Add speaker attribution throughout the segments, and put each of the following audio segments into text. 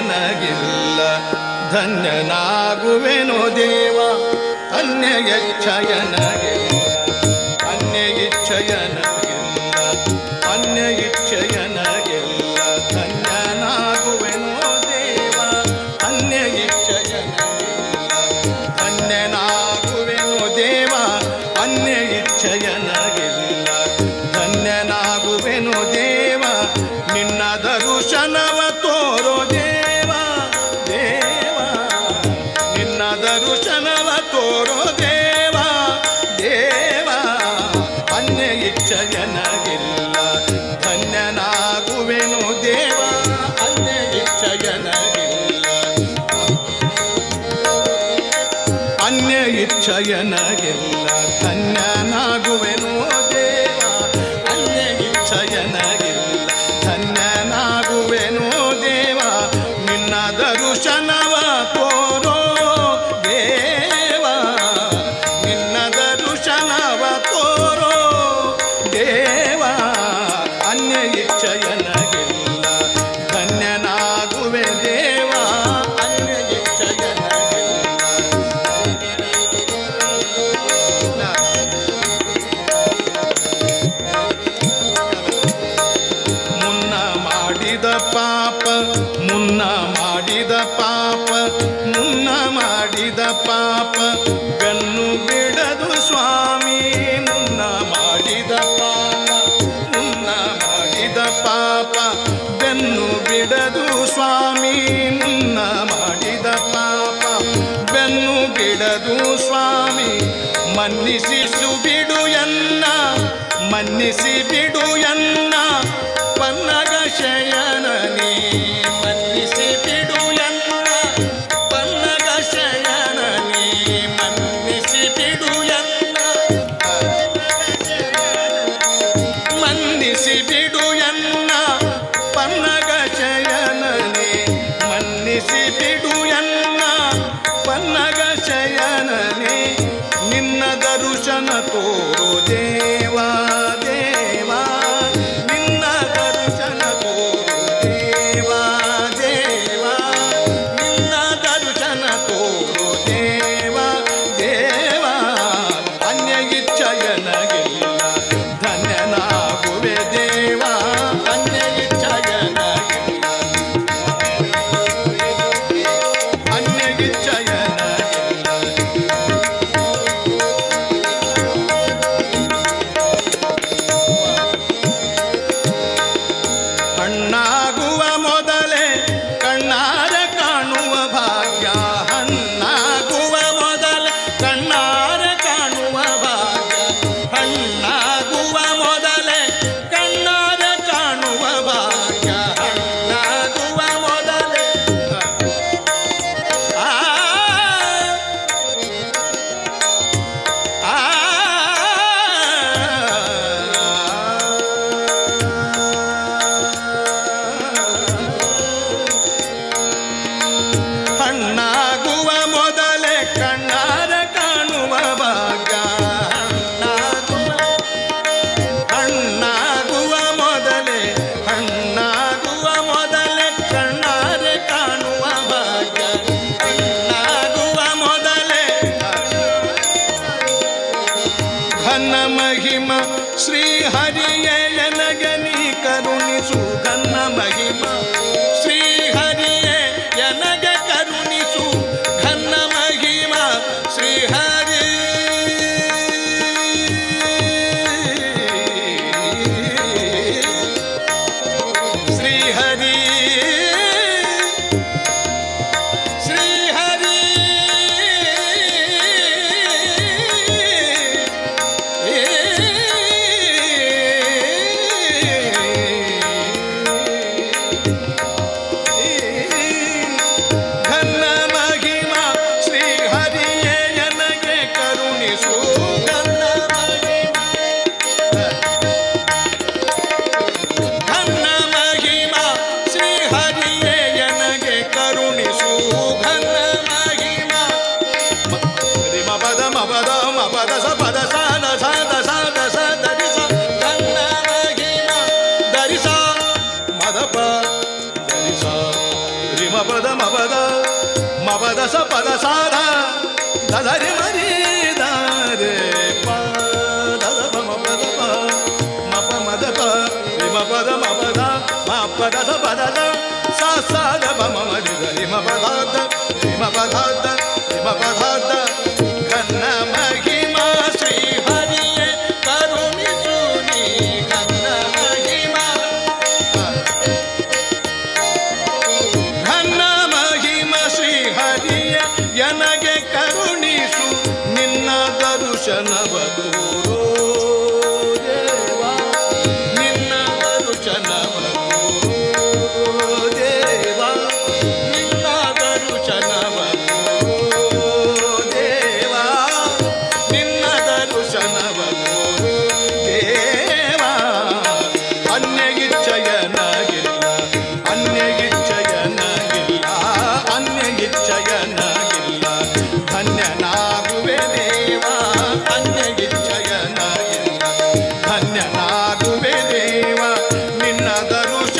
Speaker 1: ನನಗಿಲ್ಲ. ಧನ್ಯನಾಗುವೆನು ದೇವ ಅನ್ಯಯಚ್ಛಯನಗಿಲ್ಲ ಅನ್ಯ ಇಚ್ಛಯನಗಿಲ್ಲ. ಧನ್ಯನಾಗುವೆನು ದೇವ ಅನ್ಯಯಿಚ್ಛಯನಗಿಲ್ಲ ಧನ್ಯನಾಗುವೆನು ದೇವ ಅನ್ಯಯಿಚ್ಛಯನ ಜ್ಞಾನವ ತೋರೋ ದೇವ ದೇವ, ಅನ್ಯ ಇಚ್ಛ ಜನಗಿಲ್ಲ ಧನ್ಯನಾಗುವೆನು ದೇವ, ಅನ್ಯ ಇಚ್ಛ ಜನಗಿಲ್ಲ ಅನ್ಯ ಇಚ್ಛ ಜನಗಿಲ್ಲ ಸ್ವಾಮಿ ಮನ್ನಿಸಿಸು ಬಿಡುಯನ್ನ ಮನ್ನಿಸಿ ಬಿಡು ಎನ್ನ ಪನ್ನಗಶಯ ಭಾಗ್ಯೆಯೇ ನನಗೆ ಕರುಣಿಸು ಕನ್ನ ಮಹಿಮಾ. పద సపద సాధ దరి మరి ಭೂಷಣವನು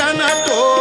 Speaker 1: ಜನ ತೋ